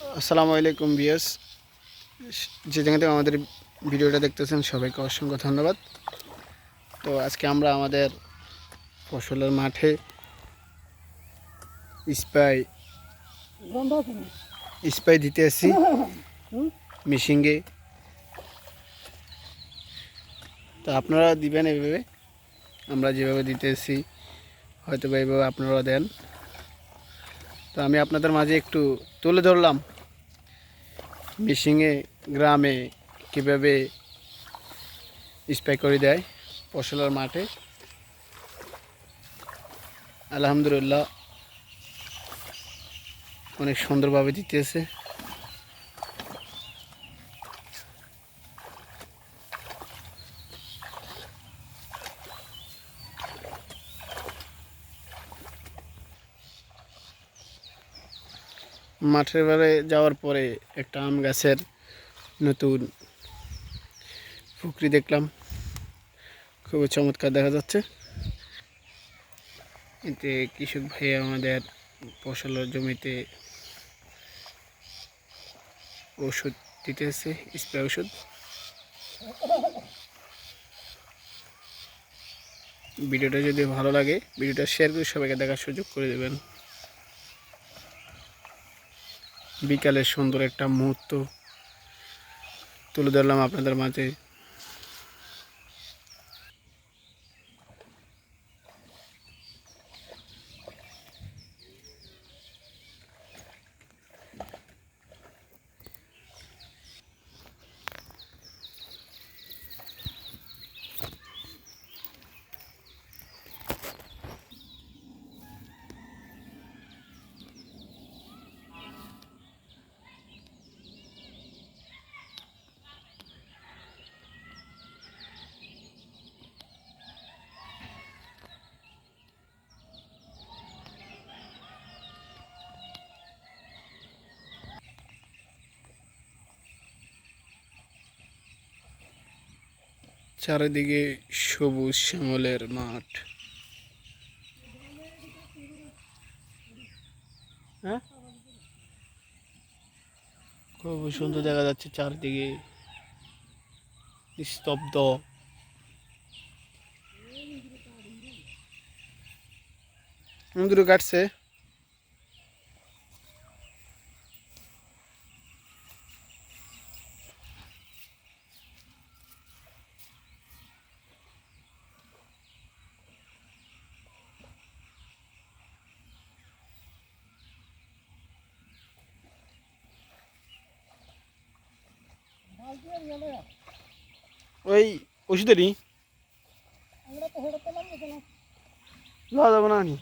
আসসালামু আলাইকুম বিয়াস যে জায়গা থেকে আমাদের ভিডিওটা দেখতেছেন সবাইকে অসংখ্য ধন্যবাদ। তো আজকে আমরা আমাদের ফসলের মাঠে স্পাই স্পাই দিতে আসি। মিশিংয়ে তো আপনারা দিবেন এভাবে, আমরা যেভাবে দিতে এসি হয়তো বা এইভাবে আপনারা দেন। তো আমি আপনাদের মাঝে একটু তুলে ধরলাম। মিশিংয়ে গ্রামে কীভাবে স্প্রে করে দেয় ফসলের মাঠে। আলহামদুলিল্লাহ, অনেক সুন্দরভাবে দিতেছে। মাঠের বারে যাওয়ার পরে একটা আম গাছের নতুন ফুকরি দেখলাম। খুবই চমৎকার দেখা যাচ্ছে। এতে কৃষক ভাই আমাদের ফসলের জমিতে ওষুধ দিতেছে, স্প্রে ওষুধ ভিডিওটা যদি ভালো লাগে, ভিডিওটা শেয়ার করে সবাইকে দেখার সুযোগ করে দেবেন। বিকালের সুন্দর একটা মুহূর্ত তুলে ধরলাম আপনাদের মাঝে। চারিদিকে সবুজ শ্যামলের মাঠ। হ্যাঁ? খুব সুন্দর দেখা যাচ্ছে চারদিকে। স্তব্ধ সমুদ্র কাটছে। ওই ওষুধেরই যাওয়া যাবো না নি